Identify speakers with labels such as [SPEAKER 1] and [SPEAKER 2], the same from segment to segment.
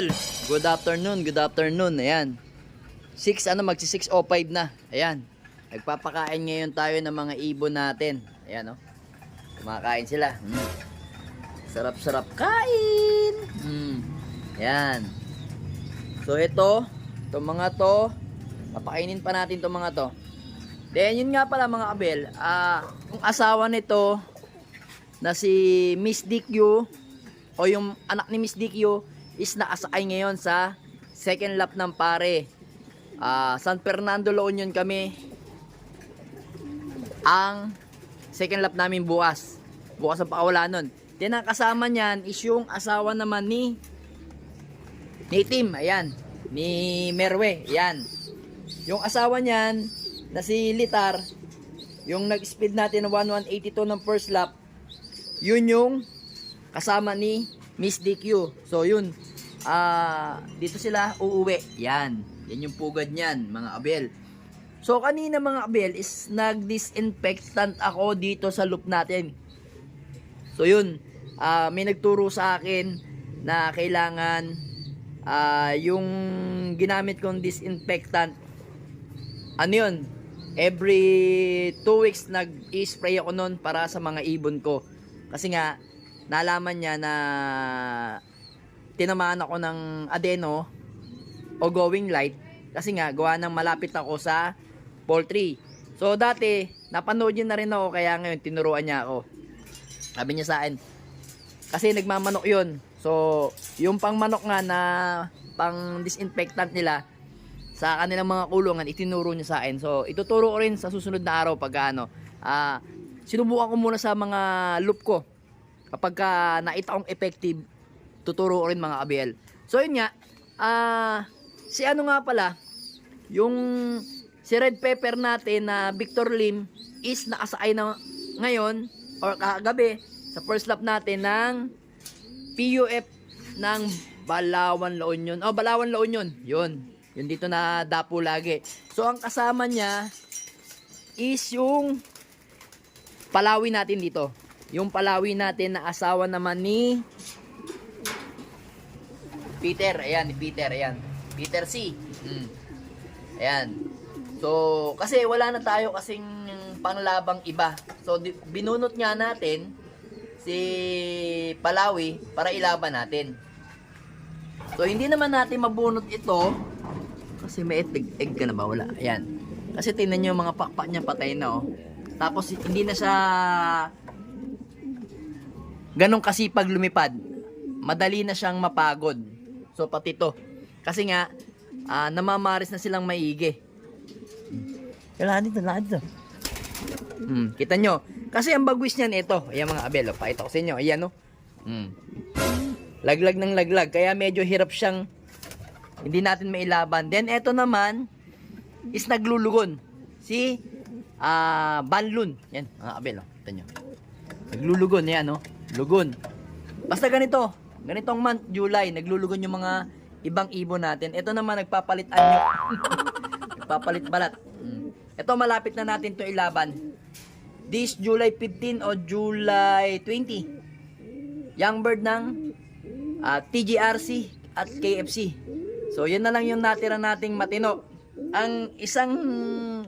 [SPEAKER 1] Abel, good afternoon, good afternoon. Ayan. 6 ano magsi 6:05 na. Ayan. Nagpapakain ngayon tayo ng mga ibon natin. Ayan oh. Kumakain sila. Mm. Sarap-sarap kain. Mm. Ayan. So ito, itong mga to, papakainin pa natin itong mga to. Then yun nga pala mga Abel, ah, yung asawa nito na si Miss DQ o yung anak ni Miss DQ is nakasakay ngayon sa second lap ng pare. Ah, San Fernando La Union kami. Ang second lap namin bukas. Bukas ang pakawala nun. Then ang kasama niyan is yung asawa naman ni ni Tim, ayan. Ni Merwe, ayan. Yung asawa niyan na si Litar, yung nag-speed natin ng 1182 ng first lap, yun yung kasama ni Miss DQ. So yun, ah dito sila uuwi. Yan. Yan yung pugad niyan, mga abel. So kanina mga abel is nag-disinfectant ako dito sa loop natin. So yun, ah may nagturo sa akin na kailangan ah yung ginamit kong disinfectant ano yun, every 2 weeks nag-spray ako nun para sa mga ibon ko. Kasi nga, nalaman niya na tinamaan ako ng adeno o going light kasi nga gawa ng malapit ako sa poultry. So dati, napanood niya na rin ako kaya ngayon tinuruan niya ako. Sabi niya sa akin, kasi nagmamanok yun. So, yung pang manok nga na pang disinfectant nila, sa kanilang mga kulungan, itinuro niya sa akin. So, ituturo ko rin sa susunod na araw pag ano, ah, sinubukan ko muna sa mga loop ko. Kapag ka nakita kong effective, tuturo rin mga ABL. So, yun nga, ah, si ano nga pala, yung si Red Pepper natin na Victor Lim is nakasakay na ngayon or kagabi sa first lap natin ng PUF ng Balawan La Union. Oh, Balawan La Union. Yun. Yun dito na dapo lagi. So, ang kasama niya is yung Palawi natin dito. Yung Palawi natin na asawa naman ni Peter. Ayan, Peter. Ayan. Peter C. Mm. Ayan. So, kasi wala na tayo kasing panglabang iba. So, binunot nga natin si Palawi para ilaban natin. So, hindi naman natin mabunot ito kasi may egg, egg ka na ba? Wala. Ayan. Kasi tingnan nyo mga pakpak niya patay na oh. Tapos hindi na siya ganong kasipag lumipad. Madali na siyang mapagod. So pati to. Kasi nga ah, namamaris na silang maigi. Kailangan dito, kailangan dito. Hmm, kita nyo. Kasi ang bagwis niyan ito. Ayan mga abel, oh, pakita ko sa inyo. Ayan oh. Hmm. Laglag ng laglag. Kaya medyo hirap siyang hindi natin mailaban. Then eto naman is naglulugon. Si ah Banlun. Yan, mga abel, oh. Kita nyo. Naglulugon, yan, oh. Lugon. Basta ganito. Ganitong month, July, naglulugon yung mga ibang ibon natin. Ito naman, nagpapalit anyo. nagpapalit balat. Mm. Ito, malapit na natin to ilaban. This July 15 o July 20. Young bird ng ah, TGRC at KFC. So, yan na lang yung natira nating matino. Ang isang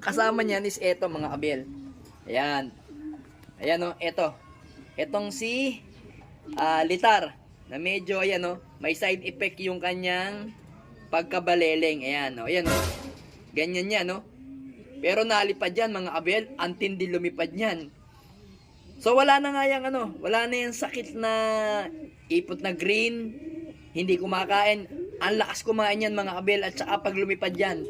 [SPEAKER 1] kasama niyan is eto mga abel. Ayan. Ayan o, eto. Etong si ah, Litar na medyo ayan o, may side effect yung kanyang pagkabaleleng. Ayan o, ayan o. Ganyan yan no. Pero nalipad yan mga abel, antindi lumipad yan. So wala na nga yung ano, wala na yung sakit na ipot na green, hindi kumakain. Ang lakas kumain yan mga abel at saka pag lumipad yan,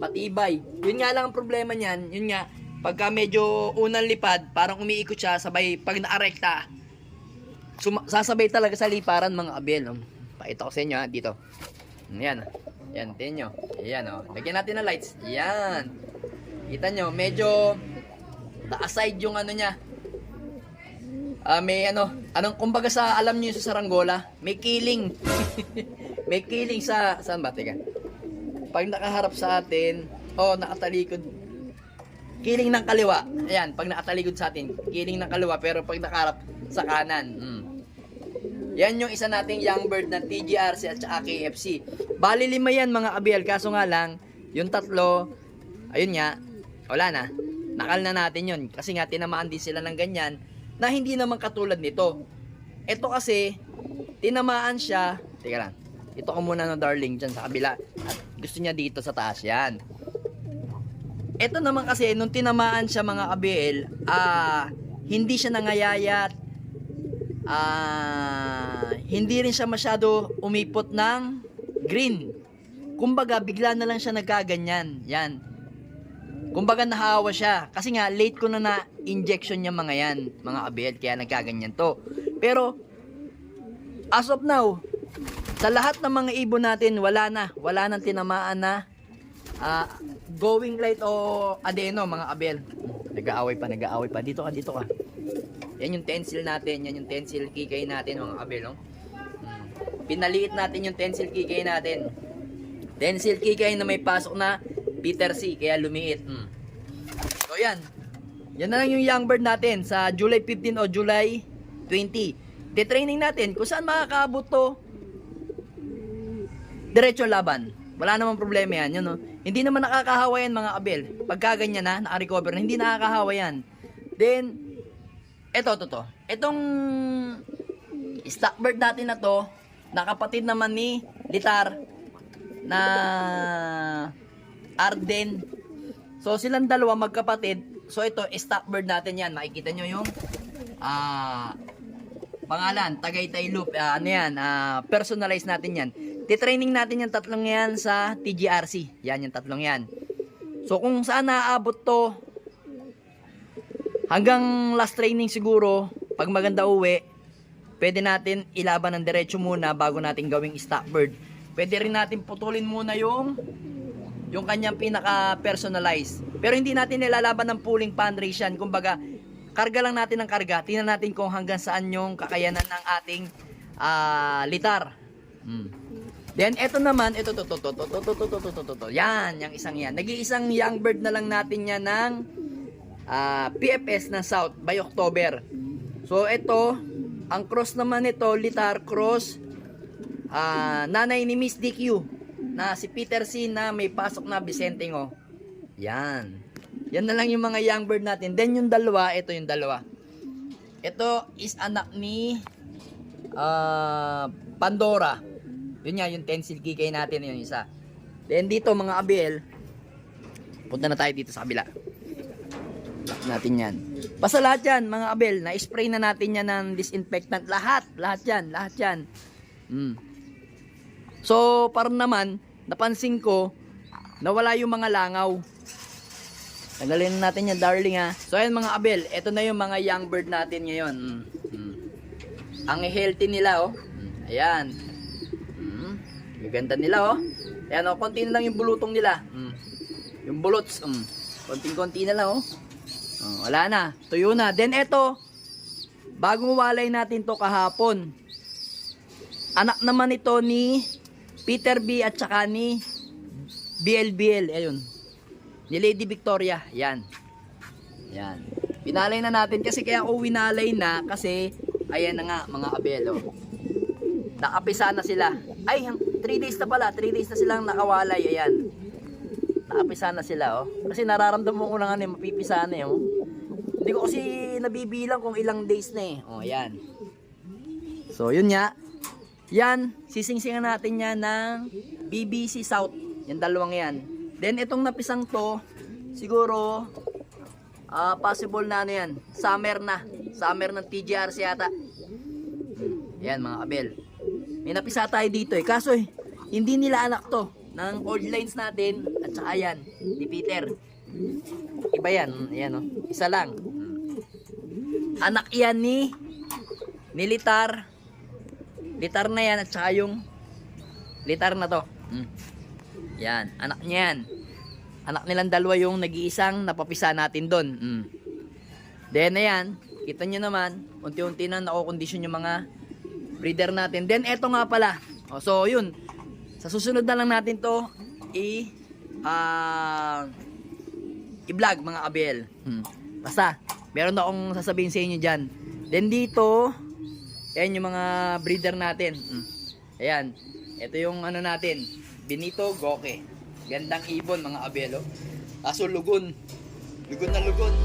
[SPEAKER 1] matibay. Yun nga lang ang problema niyan, yun nga, pagka medyo unang lipad, parang umiikot siya, sabay pag naarekta, suma- sasabay talaga sa liparan mga abel. Um, Pakita ko sa inyo ha, dito. Yan. Yan, tingnan nyo. Yan o. Lagyan natin ng lights. Yan. Kita nyo, medyo na-aside yung ano niya. Ah, may ano, anong kumbaga sa alam niyo sa saranggola, may killing. may killing sa saan ba teka? Pag nakaharap sa atin, oh, nakatalikod. Kiling ng kaliwa. Ayan, pag nakatalikod sa atin, kiling ng kaliwa pero pag nakaharap sa kanan. Mm. Yan yung isa nating young bird ng TGRC at saka KFC. Bali lima yan mga abel, kaso nga lang, yung tatlo, ayun nga, wala na. Nakal na natin yun. Kasi nga, tinamaan din sila ng ganyan na hindi naman katulad nito. Ito kasi, tinamaan siya, teka lang, ito ko muna no darling dyan sa kabila. At gusto niya dito sa taas yan. Ito naman kasi, nung tinamaan siya mga abel, ah, hindi siya nangayayat, ah, hindi rin siya masyado umipot ng green. Kumbaga, bigla na lang siya nagkaganyan. Yan. Kumbaga, nahawa siya. Kasi nga, late ko na na-injection niya mga yan, mga abel, kaya nagkaganyan to. Pero, as of now, sa lahat ng mga ibon natin, wala na. Wala nang tinamaan na ah, going light o adeno, mga abel. Nag-aaway pa, nag-aaway pa. Dito ka, dito ka. Yan yung tencil natin, yan yung tencil kikay natin, mga abel. Oh. Hmm. Pinaliit natin yung tencil kikay natin. Tencil kikay na may pasok na Peter C, kaya lumiit. Hmm. So yan. Yan na lang yung young bird natin sa July 15 o July 20. De-training natin kung saan makakaabot to diretso laban. Wala namang problema yan, yun no. Hindi naman nakakahawa yan mga abel. Pagka ganyan na, naka-recover na, hindi nakakahawa yan. Then, eto, to, to. Etong stockbird natin na to, nakapatid naman ni Litar na Arden. So, silang dalawa magkapatid. So, ito, stockbird natin yan. Makikita nyo yung ah pangalan, Tagaytay Loop, ah, ano yan, ah, personalize natin yan. Titraining natin yung tatlong yan sa TGRC. Yan yung tatlong yan. So kung saan naaabot to, hanggang last training siguro, pag maganda uwi, pwede natin ilaban ng diretso muna bago natin gawing stock bird. Pwede rin natin putulin muna yung yung kanyang pinaka personalized. Pero hindi natin nilalaban ng pooling pan race yan. Kumbaga, karga lang natin ng karga. Tingnan natin kung hanggang saan yung kakayanan ng ating ah, litar. Hmm. Then eto naman, ito to to to to to to to to to to to to. Yan, yung isang yan. Nag-iisang young bird na lang natin yan ng ah, PFS ng South by October. So ito, ang cross naman nito, litar cross ah, nanay ni Miss DQ na si Peter C na may pasok na Vicente oh. Yan. Yan na lang yung mga young bird natin. Then yung dalawa, ito yung dalawa. Ito is anak ni ah, Pandora. Yun nga, yung tencil kikay natin yung isa. Then dito mga abel, punta na tayo dito sa kabila. Natin yan. Basta lahat yan, mga abel, na-spray na natin yan ng disinfectant. Lahat, lahat yan, lahat yan. Mm. So, parang naman, napansin ko, nawala yung mga langaw. Tagalin natin yan, darling ha. So, ayan mga abel, ito na yung mga young bird natin ngayon. Mm. Mm. Ang healthy nila, oh. Mm. Ayan. Mm. Yung ganda nila, oh. Ayan, oh, konti na lang yung bulutong nila. Mm. Yung bulots, mm. konting-konti na lang, oh. Oh. Wala na, tuyo na. Then, eto, bagong walay natin to kahapon. Anak naman ito ni Peter B at saka ni BLBL. Ayun. Ni Lady Victoria. Yan. Yan. Pinalay na natin kasi kaya ako winalay na kasi ayan na nga mga abelo. Nakapisa na sila. Ay, 3 days na pala. 3 days na silang nakawalay. Ayan. Nakapisa na sila oh. Kasi nararamdaman ko na nga eh, mapipisa na eh. Oh. Hindi ko kasi nabibilang kung ilang days na eh. Oh, ayan. So, yun nga. Yan, sisingsingan natin yan ng BBC South. Yan dalawang yan. Then itong napisang to, siguro ah possible na ano yan. Summer na. Summer ng TGRC yata. Yan mga kabel. May napisa tayo dito eh. Kaso eh, hindi nila anak to ng old lines natin at saka yan, ni Peter. Iba yan. Yan oh. Isa lang. Anak yan ni Nilitar litar na yan at saka yung litar na to. Mm. Yan, anak niya yan. Anak nilang dalawa yung nag-iisang napapisa natin doon. Mm. Then ayan, kita nyo naman, unti-unti na nakokondisyon yung mga breeder natin. Then eto nga pala. O, so yun, sa susunod na lang natin to i ah i-vlog mga abel. Hmm. Basta, meron akong sasabihin sa inyo dyan. Then dito, Ayan yung mga breeder natin. Ayan. Ito yung ano natin. Benito Goke. Gandang ibon mga abelo. Aso lugon. Lugon na lugon.